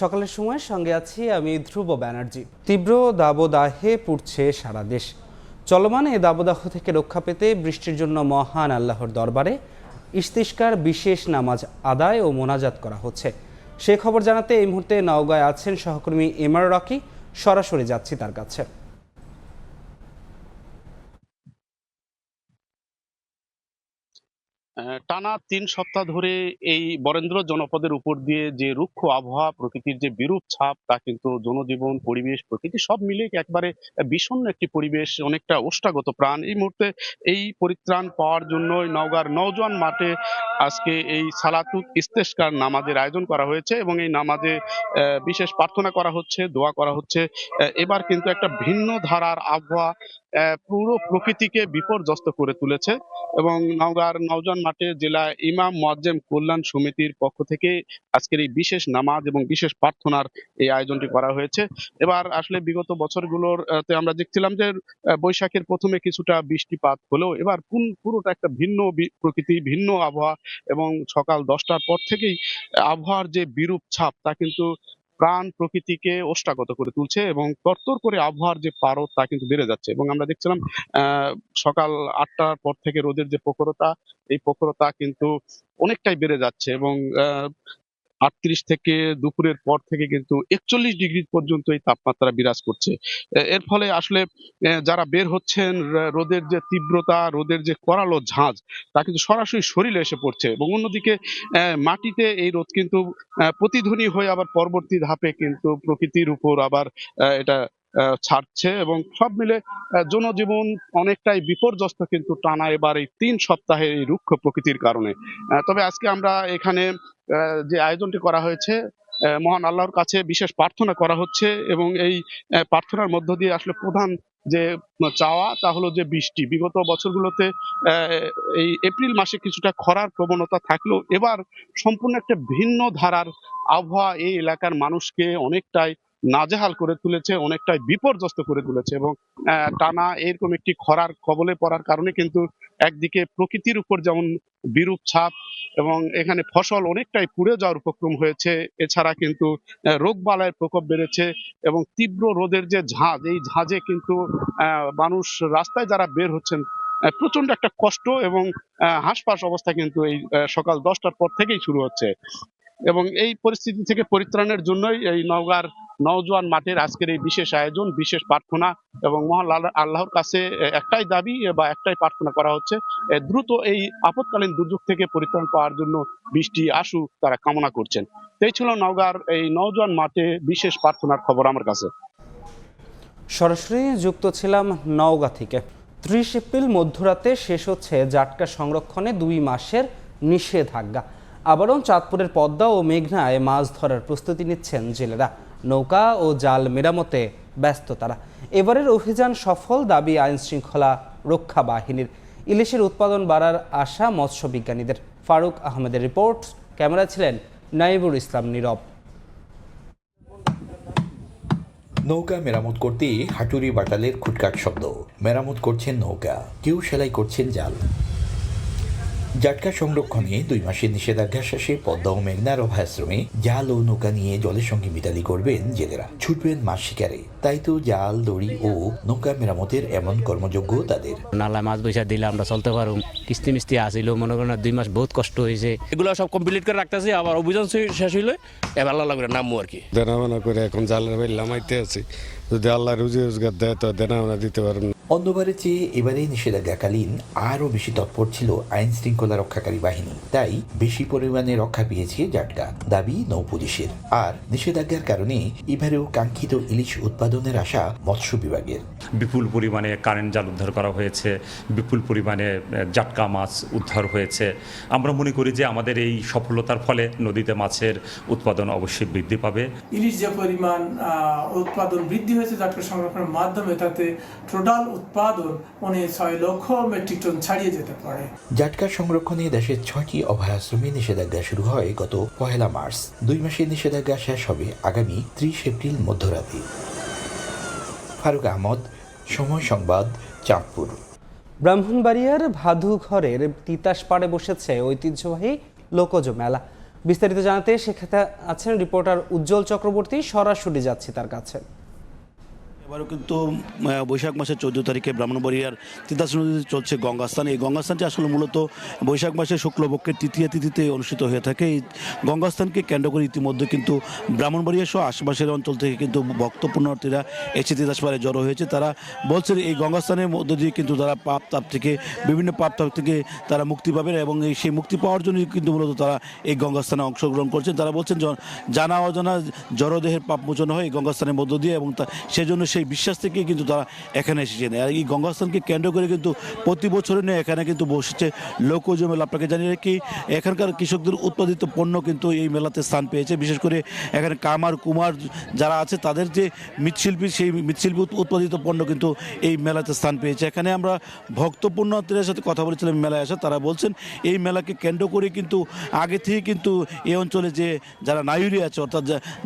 সকালের সময় সঙ্গে আছি আমি ধ্রুব ব্যানার্জি। তীব্র দাবদাহে পুড়ছে সারা দেশ। চলমান এ দাবদাহ থেকে রক্ষা পেতে বৃষ্টির জন্য মহান আল্লাহর দরবারে ইস্তিস্কার, বিশেষ নামাজ আদায় ও মোনাজাত করা হচ্ছে। সে খবর জানাতে এই মুহূর্তে নওগাঁয় আছেন সহকর্মী এমআর রকি। সরাসরি যাচ্ছি তার কাছে। টানা তিন সপ্তাহ ধরে এই বরেন্দ্র জনপদের উপর দিয়ে যে রুক্ষ আবহাওয়া, প্রকৃতির যে বিরূপ ছাপ, তা কিন্তু জনজীবন, পরিবেশ, প্রকৃতি সব মিলে একবারে বিষণ্ণ একটি পরিবেশ, অনেকটা ওষ্ঠাগত প্রাণ। এই মুহূর্তে এই পরিত্রাণ পাওয়ার জন্য নওগাঁর নওজোয়ান মাঠে আজকে এই সালাতুত ইস্তেস্কার নামাজের আয়োজন করা হয়েছে এবং এই নামাজে বিশেষ প্রার্থনা করা হচ্ছে, দোয়া করা হচ্ছে। এবার কিন্তু একটা ভিন্ন ধারার আবহাওয়া পুরো প্রকৃতিকে বিপর্যস্ত করে তুলেছে এবং নওগাঁর নওজোয়ান মাঠে জেলা ইমাম মোয়াজ্জেম কল্যাণ সমিতির পক্ষ থেকে আজকের এই বিশেষ নামাজ এবং বিশেষ প্রার্থনার এই আয়োজনটি করা হয়েছে। এবার আসলে বিগত বছরগুলোর তে আমরা দেখছিলাম যে বৈশাখের প্রথমে কিছুটা বৃষ্টিপাত হলেও এবার পুরোটা একটা ভিন্ন প্রকৃতি, ভিন্ন আবহাওয়া এবং সকাল দশটার পর থেকেই আবহাওয়ার যে বিরূপ ছাপ তা কিন্তু প্রাণ প্রকৃতিকে ওষ্ঠাগত করে তুলছে এবং তরতর করে আবহাওয়ার যে পারদ তা কিন্তু বেড়ে যাচ্ছে। এবং আমরা দেখছিলাম সকাল আটটার পর থেকে রোদের যে প্রখরতা, এই প্রখরতা কিন্তু অনেকটাই বেড়ে যাচ্ছে এবং আটত্রিশ থেকে দুপুরের পর থেকে কিন্তু একচল্লিশ ডিগ্রি পর্যন্ত এই তাপমাত্রা বিরাজ করছে। এর ফলে আসলে যারা বের হচ্ছেন রোদের যে তীব্রতা, রোদের যে করালো ঝাঁজ, তা কিন্তু সরাসরি শরীরে এসে পড়ছে এবং অন্যদিকে মাটিতে এই রোদ কিন্তু প্রতিধ্বনি হয়ে আবার পরবর্তী ধাপে কিন্তু প্রকৃতির উপর আবার এটা ছাড়ছে এবং সব মিলে জনজীবন অনেকটাই বিপর্যস্ত কিন্তু টানা এবার এই তিন সপ্তাহে এই রুক্ষ প্রকৃতির কারণে। তবে আজকে আমরা এখানে যে আয়োজনটি করা হয়েছে মহান আল্লাহর কাছে বিশেষ প্রার্থনা করা হচ্ছে এবং এই প্রার্থনার মধ্য দিয়ে আসলে প্রধান যে চাওয়া তা হলো যে বৃষ্টি। বিগত বছরগুলোতে এই এপ্রিল মাসে কিছুটা খরার প্রবণতা থাকলেও এবার সম্পূর্ণ একটা ভিন্ন ধারার আবহাওয়া এই এলাকার মানুষকে অনেকটাই নাজেহাল করে তুলেছে অনেকটাই বিপর্যস্ত করে তুলেছে এবং টানা এরকম একটি খরার কবলে পড়ার কারণে কিন্তু একদিকে প্রকৃতির উপর যেমন বিরূপ ছাপ এবং এখানে ফসল অনেকটাই পুড়ে যাওয়ার উপক্রম হয়েছে এছাড়া কিন্তু আহ, রোগবালাইয়ের প্রকোপ বেড়েছে এবং তীব্র রোদের যে ঝাঁজ এই ঝাঁজে কিন্তু মানুষ রাস্তায় যারা বের হচ্ছেন প্রচণ্ড একটা কষ্ট এবং আহ, হাঁসফাঁস অবস্থা কিন্তু এই সকাল দশটার পর থেকেই শুরু হচ্ছে এবং এই পরিস্থিতি থেকে পরিত্রাণের জন্যই এই নওগাঁর নওজোয়ান মাঠের আজকের এই বিশেষ আয়োজন, বিশেষ প্রার্থনা এবং মহান আল্লাহর কাছে একটাই দাবি বা একটাই প্রার্থনা করা হচ্ছে দ্রুত এই আপৎকালীন দুর্যোগ থেকে পরিত্রাণ পাওয়ার জন্য বৃষ্টি আসুক তারা কামনা করছেন। এই ছিল নওগাঁর এই নওজোয়ান মাঠে বিশেষ প্রার্থনার খবর আমার কাছে। সরাসরি যুক্ত ছিলাম নওগাঁ থেকে। ত্রিশ এপ্রিল মধ্যরাতে শেষ হচ্ছে জাটকা সংরক্ষণে দুই মাসের নিষেধাজ্ঞা। আবারও চাঁদপুরের পদ্মা ও মেঘনায় মাছ ধরার প্রস্তুতি নিচ্ছেন জেলেরা। নৌকা ও জাল মেরামতে ব্যস্ত তারা। এবারের অভিযান সফল দাবি আইন শৃঙ্খলা রক্ষা বাহিনীর। ইলিশের উৎপাদন বাড়ার আশা মৎস্য বিজ্ঞানীদের ফারুক আহমেদের রিপোর্ট ক্যামেরা ছিলেন নাইবুর ইসলাম নীরব। নৌকা মেরামত করতে হাটুরি বাটালের খুটকাট শব্দ। মেরামত করছেন নৌকা, কেউ সেলাই করছেন জাল। জাটকা সংরক্ষণে দুই মাসের নিষেধাজ্ঞা শেষে পদ্মা ও মেঘনার অভয়াশ্রমে জাল ও নৌকা নিয়ে জলের সঙ্গে মিতালি করবেন জেলেরা। ছুটবেন মাছ শিকারে। তাই তো জাল দড়ি ও নৌকা মেরামতের এমন কর্মযোগ্য তাদের। নালা মাছ বৈশা দিলে আমরা চলতে পারব কিস্তি মিস্তি আসিল মনে করেন দুই মাস বহুত কষ্ট হয়েছে এগুলো সব কমপ্লিট করে রাখতেছি আবার অভিযান শেষ হইলে এবার আল্লাহ লাগবে নামবো আর কি। দেনামানা করে এখন জালের বাইর লামাইতে আছি। যদি আল্লাহ রুজি রোজগার দেয় তো দেনা দিতে পারবেন অন্যবারের চেয়ে এবারে নিষেধাজ্ঞাকালীন আরও বেশি তৎপর ছিল আইন শৃঙ্খলা রক্ষাকারী বাহিনী। তাই বেশি পরিমাণে রক্ষা পেয়েছে জাটকা দাবি নৌপুলিশের। আর নিষেধাজ্ঞার কারণে এবারেও কাঙ্ক্ষিত ইলিশ উৎপাদনের আশা মৎস্য বিভাগের। বিপুল পরিমাণে কারেন্ট জাল উদ্ধার করা হয়েছে বিপুল পরিমাণে জাটকা মাছ উদ্ধার হয়েছে। আমরা মনে করি যে আমাদের এই সফলতার ফলে নদীতে মাছের উৎপাদন অবশ্যই বৃদ্ধি পাবে। ইলিশ যে পরিমাণ উৎপাদন বৃদ্ধি হয়েছে জাটকা সংরক্ষণের মাধ্যমে তাতে টোটাল উৎপাদন মানে ছয় লক্ষ মেট্রিক টন ছাড়িয়ে যেতে পারে। জাটকা সংরক্ষণে দেশের ছয়টি অভয়াশ্রমে নিষেধাজ্ঞা শুরু হয় গত পহেলা মার্চ। দুই মাসের নিষেধাজ্ঞা শেষ হবে আগামী ত্রিশ এপ্রিল মধ্যরাতে। ফারুক আহমদ সময় সংবাদ চাঁদপুর। ব্রাহ্মণবাড়িয়ার ভাদু ঘরের তিতাস পাড়ে বসেছে ঐতিহ্যবাহী লোকজ মেলা। বিস্তারিত জানাতে সেখানে আছেন রিপোর্টার উজ্জ্বল চক্রবর্তী সরাসরি যাচ্ছি তার কাছে। এবারও কিন্তু বৈশাখ মাসের চোদ্দ তারিখে ব্রাহ্মণবাড়িয়ার তিতাস নদীতে চলছে গঙ্গাস্থান। এই গঙ্গাস্থানটি আসলে মূলত বৈশাখ মাসের শুক্লপক্ষের তৃতীয় তিথিতে অনুষ্ঠিত হয়ে থাকে। এই গঙ্গাস্থানকে কেন্দ্র করে ইতিমধ্যে কিন্তু ব্রাহ্মণবাড়িয়া সহ আশেপাশের অঞ্চল থেকে কিন্তু ভক্ত পুণ্যার্থীরা এসে তিতাস পাড়ে জড়ো হয়েছে। তারা বলছেন এই গঙ্গাস্থানের মধ্য দিয়ে কিন্তু তারা পাপ তাপ থেকে, বিভিন্ন পাপ তাপ থেকে তারা মুক্তি পাবেন এবং এই সেই মুক্তি পাওয়ার জন্য কিন্তু মূলত তারা এই গঙ্গাস্থানে অংশগ্রহণ করছেন। তারা বলছেন জানা অজানা জড়দেহের পাপ মোচন হয় এই গঙ্গাস্থানের মধ্য দিয়ে এবং সেজন্য সেই বিশ্বাস থেকেই কিন্তু তারা এখানে এসেছেন আর এই গঙ্গাস্থানকে কেন্দ্র করে কিন্তু প্রতি বছরে নিয়ে এখানে কিন্তু বসেছে লোকজ মেলা। আপনাকে জানিয়ে রাখি, এখানকার কৃষকদের উৎপাদিত পণ্য কিন্তু এই মেলাতে স্থান পেয়েছে। বিশেষ করে এখানে কামার, কুমার যারা আছে, তাদের যে মৃৎশিল্পী, সেই মৃৎশিল্পী উৎপাদিত পণ্য কিন্তু এই মেলাতে স্থান পেয়েছে। এখানে আমরা ভক্ত পুণ্যার্থীদের সাথে কথা বলেছিলাম মেলায় আসা। তারা বলছেন, এই মেলাকে কেন্দ্র করে কিন্তু আগে থেকে কিন্তু এই অঞ্চলে যে যারা নায়ুরি আছে, অর্থাৎ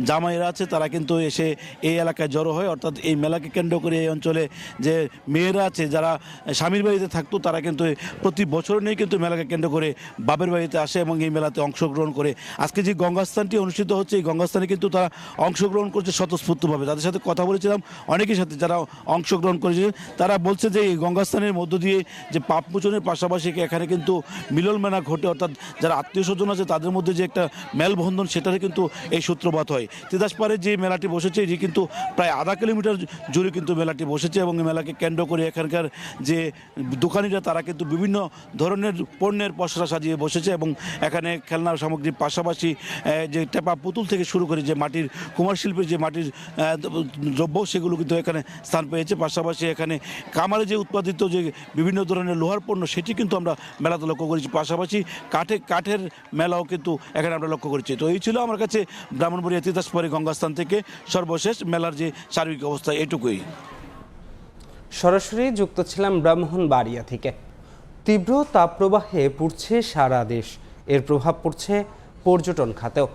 জামাইরা আছে, তারা কিন্তু এসে এই এলাকায় জড়ো হয়। অর্থাৎ এই মেলাকে কেন্দ্র করে এই অঞ্চলে যে মেয়েরা আছে, যারা স্বামীর বাড়িতে থাকতো, তারা কিন্তু প্রতি বছর নিয়ে কিন্তু মেলাকে কেন্দ্র করে বাপের বাড়িতে আসে এবং এই মেলাতে অংশগ্রহণ করে। আজকে যে গঙ্গাস্থানটি অনুষ্ঠিত হচ্ছে, এই গঙ্গাস্থানে কিন্তু তারা অংশগ্রহণ করছে স্বতঃস্ফূর্তভাবে। তাদের সাথে কথা বলেছিলাম, অনেকের সাথে যারা অংশগ্রহণ করেছে, তারা বলছে যে এই গঙ্গাস্থানের মধ্য দিয়ে যে পাপ মোচনের পাশাপাশি এখানে কিন্তু মিলন মেলা ঘটে, অর্থাৎ যারা আত্মীয় স্বজন আছে, তাদের মধ্যে যে একটা মেলবন্ধন সেটারে কিন্তু এই সূত্রপাত হয়। তিতাসপাড়ে যে মেলাটি বসেছে, এটি কিন্তু প্রায় আধা কিলোমিটার জুড়ে কিন্তু মেলাটি বসেছে এবং মেলাকে কেন্দ্র করে এখানকার যে দোকানিরা, তারা কিন্তু বিভিন্ন ধরনের পণ্যের পসরা সাজিয়ে বসেছে এবং এখানে খেলনার সামগ্রীর পাশাপাশি যে টেপা পুতুল থেকে শুরু করে যে মাটির কুমার শিল্পের যে মাটির দ্রব্য, সেগুলো কিন্তু এখানে স্থান পেয়েছে। পাশাপাশি এখানে কামারে যে উৎপাদিত যে বিভিন্ন ধরনের লোহার পণ্য, সেটি কিন্তু আমরা মেলাতে লক্ষ্য করেছি। পাশাপাশি কাঠে, কাঠের মেলাও কিন্তু এখানে আমরা লক্ষ্য করেছি। তো এই ছিল আমার কাছে ব্রাহ্মণবাড়িয়া তিতাসপরে গঙ্গাস্থান থেকে সর্বশেষ মেলার যে সার্বিক অবস্থা। এটুকুই। সরাসরি যুক্ত ছিলাম ব্রাহ্মণবাড়িয়া থেকে। তীব্র তাপপ্রবাহে পুড়ছে সারা দেশ। এর প্রভাব পড়ছে পর্যটন খাতেও।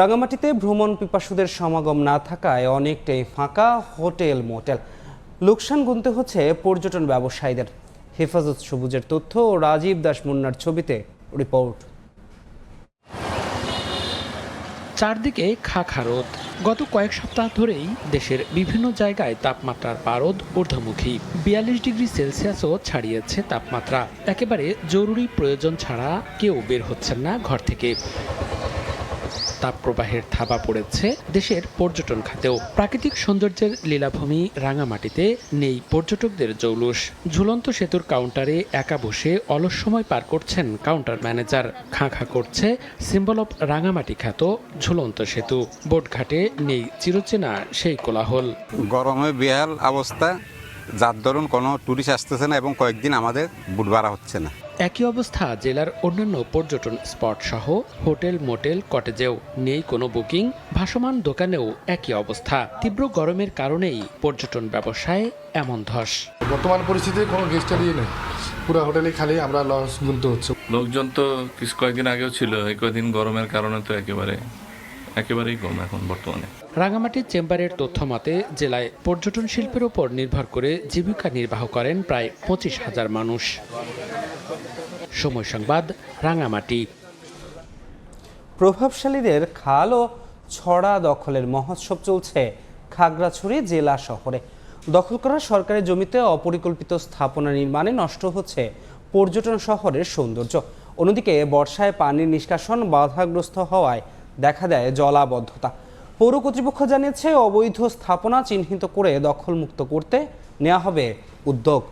রাঙামাটিতে ভ্রমণ পিপাসুদের সমাগম না থাকায় অনেকটাই ফাঁকা হোটেল মোটেল। লোকসান গুনতে হচ্ছে পর্যটন ব্যবসায়ীদের। হেফাজত সবুজের তথ্য ও রাজীব দাস মুন্নার ছবিতে রিপোর্ট। চারদিকে খা রোদ। গত কয়েক সপ্তাহ ধরেই দেশের বিভিন্ন জায়গায় তাপমাত্রার পারদ ঊর্ধ্বমুখী। বিয়াল্লিশ ডিগ্রি সেলসিয়াসও ছাড়িয়েছে তাপমাত্রা। একেবারে জরুরি প্রয়োজন ছাড়া কেউ বের হচ্ছেন না ঘর থেকে। তাপপ্রবাহের থাবা পড়েছে দেশের পর্যটন খাতেও। প্রাকৃতিক সৌন্দর্যের লীলাভূমি রাঙামাটিতে নেই পর্যটকদের জৌলুস। ঝুলন্ত সেতুর কাউন্টারে একা বসে অলস সময় পার করছেন কাউন্টার ম্যানেজার। খাঁ খাঁ করছে সিম্বল অব রাঙামাটি খ্যাত ঝুলন্ত সেতু। বোটঘাটে নেই চিরচেনা সেই কোলাহল। গরমে বেহাল অবস্থা। যার দরুন কোনো ট্যুরিস্ট আসতেছে না এবং কয়েকদিন আমাদের বুট হচ্ছে না। একই অবস্থা জেলার অন্যান্য পর্যটন স্পট সহ হোটেল মোটেল কটেজেও নেই কোনো বুকিং ভাসমান দোকানেও একই অবস্থা। তীব্র গরমের কারণেই পর্যটন ব্যবসায় এমন ধস। বর্তমান পরিস্থিতিতে কোনো গেস্টারই নেই। পুরো হোটেলে খালি আমরা লস গুনতে হচ্ছে। লোকজন তো কিছু কয়েকদিন আগেও ছিল এই কয়েকদিন গরমের কারণে তো একেবারে একেবারেই কম এখন বর্তমানে। রাঙামাটির চেম্বারের তথ্য মতে জেলায় পর্যটন শিল্পের উপর নির্ভর করে জীবিকা নির্বাহ করেন প্রায় পঁচিশ হাজার মানুষ। সময় সংবাদ রাঙামাটি। প্রভাবশালীদের খাল ও ছড়া দখলের মহোৎসব চলছে খাগড়াছড়ি জেলা শহরে। দখল করা সরকারি জমিতে অপরিকল্পিত স্থাপনা নির্মাণে নষ্ট হচ্ছে পর্যটন শহরের সৌন্দর্য। অন্যদিকে বর্ষায় পানির নিষ্কাশন বাধাগ্রস্ত হওয়ায় দেখা দেয় জলাবদ্ধতা। পৌর কর্তৃপক্ষ জানিয়েছে, অবৈধ স্থাপনা চিহ্নিত করে দখলমুক্ত করতে নেওয়া হবে উদ্যোগ।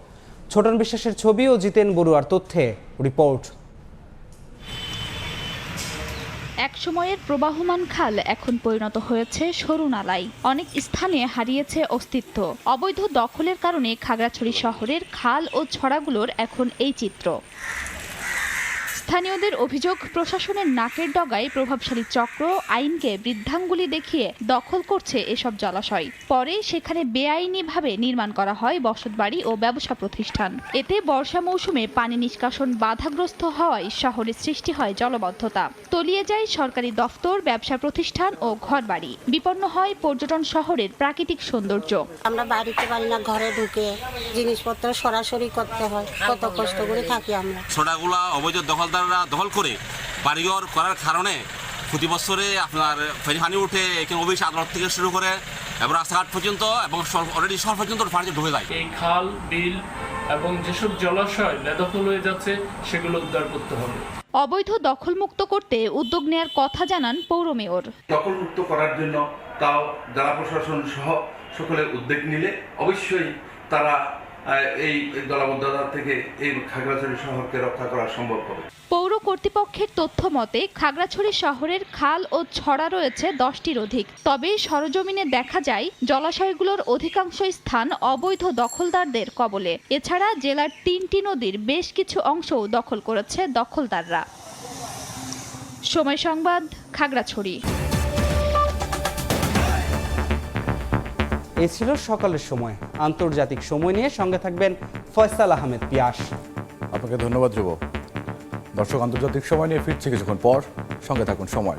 ছোটন বিশ্বাসের ছবি ও জিতেন বড়ুয়ার তথ্যে রিপোর্ট। এক সময়ের প্রবাহমান খাল এখন পরিণত হয়েছে সরু নালায়। অনেক স্থানে হারিয়েছে অস্তিত্ব। অবৈধ দখলের কারণে খাগড়াছড়ি শহরের খাল ও ছড়াগুলোর এখন এই চিত্র। স্থানীয়দের অভিযোগ প্রশাসনের নাকের ডগায় প্রভাবশালী চক্র আইনকে বৃদ্ধাঙ্গুলি দেখিয়ে দখল করছে এসব জলাশয়। পরে সেখানে বেআইনিভাবে নির্মাণ করা হয় বসতবাড়ি ও ব্যবসা প্রতিষ্ঠান। এতে বর্ষা মৌসুমে পানি নিষ্কাশন বাধাগ্রস্ত হওয়ায় শহরে সৃষ্টি হয় জলবদ্ধতা। তলিয়ে যায় সরকারি দফতর ব্যবসা প্রতিষ্ঠান ও ঘরবাড়ি। বিপন্ন হয় পর্যটন শহরের প্রাকৃতিক সৌন্দর্য। আমরা বাড়িতে পারি না ঘরে ঢুকে জিনিসপত্র সরাসরি করতে হয়। কত কষ্ট করে থাকি আমরা। ছোটাগুলা অবৈধ দখলদাররা দখল করে বাড়িঘর করার কারণে প্রতি বছরে আপনার ফেরি পানি উঠে এখানে অফিস আদালত থেকে শুরু করে এবং রাস্তাঘাট পর্যন্ত এবং অলরেডি শহর পর্যন্ত পানি ঢুকে যায়। এই খাল বিল এবং যেসব জলাশয় বেদখল হয়ে যাচ্ছে সেগুলো উদ্ধার করতে হবে। অবৈধ দখলমুক্ত করতে উদ্যোগ নেয়ার কথা জানান পৌর মেয়র। দখলমুক্ত করার জন্য তাও জেলা প্রশাসন সহ সকলের উদ্যোগ নিলে অবশ্যই তারা এই দলাবদ্ধতা থেকে এই খাগড়াছড়ি শহরকে রক্ষা করা সম্ভব হবে। পৌর কর্তৃপক্ষের তথ্য মতে, খাগড়াছড়ি শহরের খাল ও ছড়া রয়েছে দশটির অধিক। তবে সরজমিনে দেখা যায়, জলাশয়গুলোর অধিকাংশ স্থান অবৈধ দখলদারদের কবলে। এছাড়া জেলার তিনটি নদীর বেশ কিছু অংশও দখল করেছে দখলদাররা। সময় সংবাদ, খাগড়াছড়ি। এ ছিল সকালের সময়। আন্তর্জাতিক সময় নিয়ে সঙ্গে থাকবেন ফয়সাল আহমেদ পিয়াস। আপনাকে ধন্যবাদ যুব। দর্শক, আন্তর্জাতিক সময় নিয়ে ফিরছে কিছুক্ষণ পর। সঙ্গে থাকুন সময়।